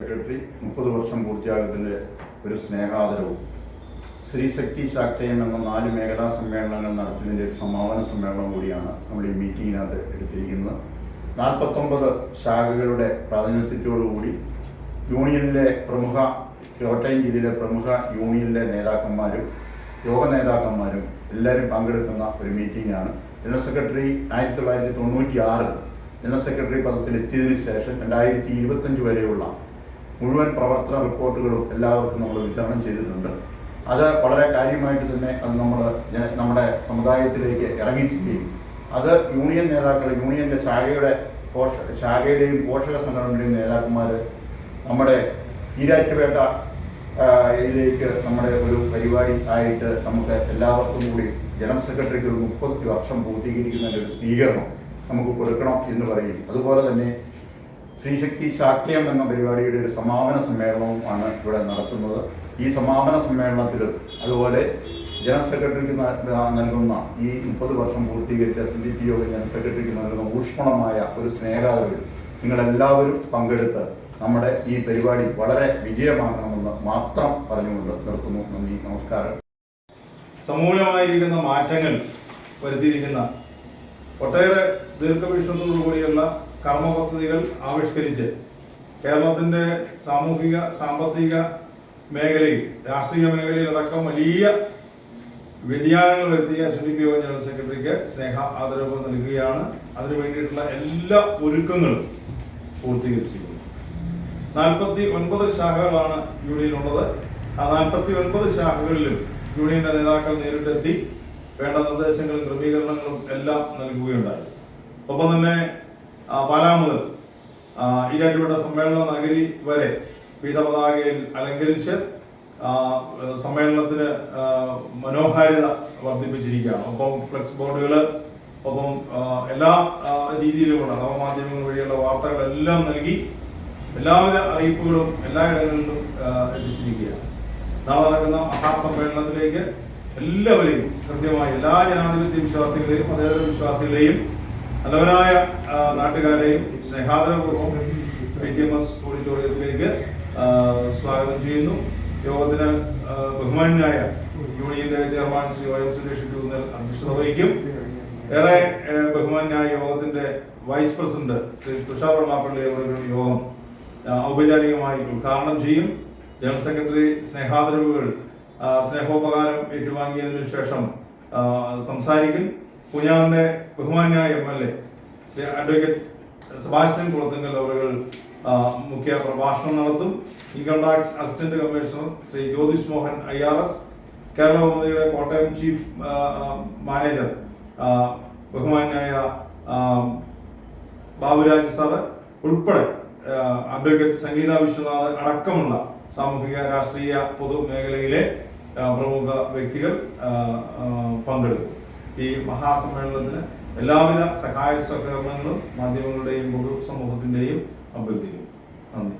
Secretary മുപ്പത് വർഷം പൂർത്തിയാകത്തിന്റെ ഒരു സ്നേഹാദരവും. ശ്രീശക്തി ശാക്തയം എന്ന നാല് മേഖലാ സമ്മേളനങ്ങൾ നടത്തിയതിന്റെ ഒരു സമാപന സമ്മേളനം കൂടിയാണ് നമ്മൾ ഈ മീറ്റിങ്ങിനകത്ത് എടുത്തിരിക്കുന്നത്. നാൽപ്പത്തൊമ്പത് ശാഖകളുടെ പ്രാതിനിധ്യത്തോടുകൂടി യൂണിയനിലെ പ്രമുഖ കോട്ടയം ജില്ലയിലെ പ്രമുഖ യൂണിയനിലെ നേതാക്കന്മാരും യോഗ നേതാക്കന്മാരും എല്ലാവരും പങ്കെടുക്കുന്ന ഒരു മീറ്റിംഗാണ് ജനറൽ സെക്രട്ടറി ആയിരത്തി തൊള്ളായിരത്തി തൊണ്ണൂറ്റി ആറിൽ ജനറൽ സെക്രട്ടറി പദത്തിൽ എത്തിയതിനു ശേഷം രണ്ടായിരത്തി ഇരുപത്തഞ്ച് വരെയുള്ള മുഴുവൻ പ്രവർത്തന റിപ്പോർട്ടുകളും എല്ലാവർക്കും നമ്മൾ വിതരണം ചെയ്തിട്ടുണ്ട്. അത് വളരെ കാര്യമായിട്ട് തന്നെ അത് നമ്മൾ നമ്മുടെ സമുദായത്തിലേക്ക് ഇറങ്ങിച്ചിരിക്കുകയും അത് യൂണിയൻ നേതാക്കൾ യൂണിയന്റെ ശാഖയുടെ പോഷ ശാഖയുടെയും പോഷക സംഘടനയുടെയും നേതാക്കന്മാർ നമ്മുടെ ഈരാറ്റുപേട്ട ഇതിലേക്ക് നമ്മുടെ ഒരു പരിപാടി ആയിട്ട് നമുക്ക് എല്ലാവർക്കും കൂടി ജനറൽ സെക്രട്ടറിക്ക് ഒരു മുപ്പത്തി വർഷം പൂർത്തീകരിക്കുന്നതിന്റെ ഒരു സ്വീകരണം നമുക്ക് കൊടുക്കണം എന്ന് പറയും അതുപോലെ തന്നെ ശ്രീശക്തി ശാക്യം എന്ന പരിപാടിയുടെ ഒരു സമാപന സമ്മേളനവും ആണ് ഇവിടെ നടത്തുന്നത്. ഈ സമാപന സമ്മേളനത്തിൽ അതുപോലെ ജനറൽ സെക്രട്ടറിക്ക് നൽകുന്ന ഈ മുപ്പത് വർഷം പൂർത്തീകരിച്ച സി ഡി പി യോഗ ജനറൽ സെക്രട്ടറിക്ക് നൽകുന്ന ഊഷ്മളമായ ഒരു സ്നേഹാദരവിൽ നിങ്ങളെല്ലാവരും പങ്കെടുത്ത് നമ്മുടെ ഈ പരിപാടി വളരെ വിജയമാക്കണമെന്ന് മാത്രം പറഞ്ഞുകൊണ്ട് നിർത്തുന്നു. നന്ദി നമസ്കാരം. സമൂലമായിരിക്കുന്ന മാറ്റങ്ങൾ വരുത്തിയിരിക്കുന്ന ഒട്ടേറെ ദീർഘവീക്ഷണത്തോടുകൂടിയുള്ള കർമ്മ പദ്ധതികൾ ആവിഷ്കരിച്ച് കേരളത്തിന്റെ സാമൂഹിക സാമ്പത്തിക മേഖലയിൽ രാഷ്ട്രീയ മേഖലയിൽ അടക്കം വലിയ വ്യതിയാനങ്ങൾ വരുത്തിയ സുനി പി ഒ ജനറൽ സെക്രട്ടറിക്ക് സ്നേഹ ആദരവ് നൽകുകയാണ്. അതിനു വേണ്ടിയിട്ടുള്ള എല്ലാ ഒരുക്കങ്ങളും പൂർത്തീകരിച്ചിരിക്കുന്നു. നാൽപ്പത്തി ഒൻപത് ശാഖകളാണ് യൂണിയനുള്ളത്. ആ നാൽപ്പത്തി ഒൻപത് ശാഖകളിലും യൂണിയന്റെ നേതാക്കൾ നേരിട്ടെത്തി വേണ്ട നിർദ്ദേശങ്ങളും ക്രമീകരണങ്ങളും എല്ലാം നൽകുകയുണ്ടായി. ഒപ്പം തന്നെ പാലാ മുതൽ ഈരാറ്റുപേട്ട സമ്മേളന നഗരി വരെ പീതപതാകയിൽ അലങ്കരിച്ച് സമ്മേളനത്തിന് മനോഹാരിത വർദ്ധിപ്പിച്ചിരിക്കുകയാണ്. ഒപ്പം ഫ്ലെക്സ് ബോർഡുകൾ ഒപ്പം എല്ലാ രീതിയിലുമുള്ള നവമാധ്യമങ്ങൾ വഴിയുള്ള വാർത്തകളെല്ലാം നൽകി എല്ലാവിധ അറിയിപ്പുകളും എല്ലാ ഇടങ്ങളിലും എത്തിച്ചിരിക്കുകയാണ്. നാളെ നടക്കുന്ന മഹാസമ്മേളനത്തിലേക്ക് എല്ലാവരെയും കൃത്യമായി എല്ലാ ജനാധിപത്യ വിശ്വാസികളെയും മതേതര വിശ്വാസികളെയും നല്ലവരായ നാട്ടുകാരെയും സ്നേഹാദരപൂർവം പി ടി എം എസ് ഓഡിറ്റോറിയത്തിലേക്ക് സ്വാഗതം ചെയ്യുന്നു. യോഗത്തിന് ബഹുമാനായ യൂണിയന്റെ chairman Shri O M Suresh ടൂന്നൽ അധ്യക്ഷത വഹിക്കും. ഏറെ ബഹുമാനായ യോഗത്തിന്റെ വൈസ് പ്രസിഡന്റ് ശ്രീ തുഷാർ വെള്ളാപ്പള്ളി അവരുടെ യോഗം ഔപചാരികമായി ഉദ്ഘാടനം ചെയ്യും. ജനറൽ സെക്രട്ടറി സ്നേഹാദരവുകൾ സ്നേഹോപകാരം ഏറ്റുവാങ്ങിയതിനു ശേഷം സംസാരിക്കും. കുഞ്ഞാറിന്റെ ബഹുമാനായ M L A Shri advocate Sebastian Kulathunkal അവരുകൾ മുഖ്യ പ്രഭാഷണം നടത്തും. Income tax assistant commissioner Shri Jyothish Mohan I R S Kerala കോമതിയുടെ Kottayam chief manager ബഹുമാനായ ബാബുരാജ് സാറ് ഉൾപ്പെടെ അഡ്വക്കേറ്റ് സംഗീത വിശ്വനാഥ് അടക്കമുള്ള സാമൂഹിക രാഷ്ട്രീയ പൊതുമേഖലയിലെ പ്രമുഖ വ്യക്തികൾ പങ്കെടുക്കും. ഈ മഹാസമ്മേളനത്തിന് എല്ലാവിധ സഹായ സഹകരണങ്ങളും മാധ്യമങ്ങളുടെയും പൊതു സമൂഹത്തിന്റെയും അഭ്യർത്ഥിക്കുന്നു. നന്ദി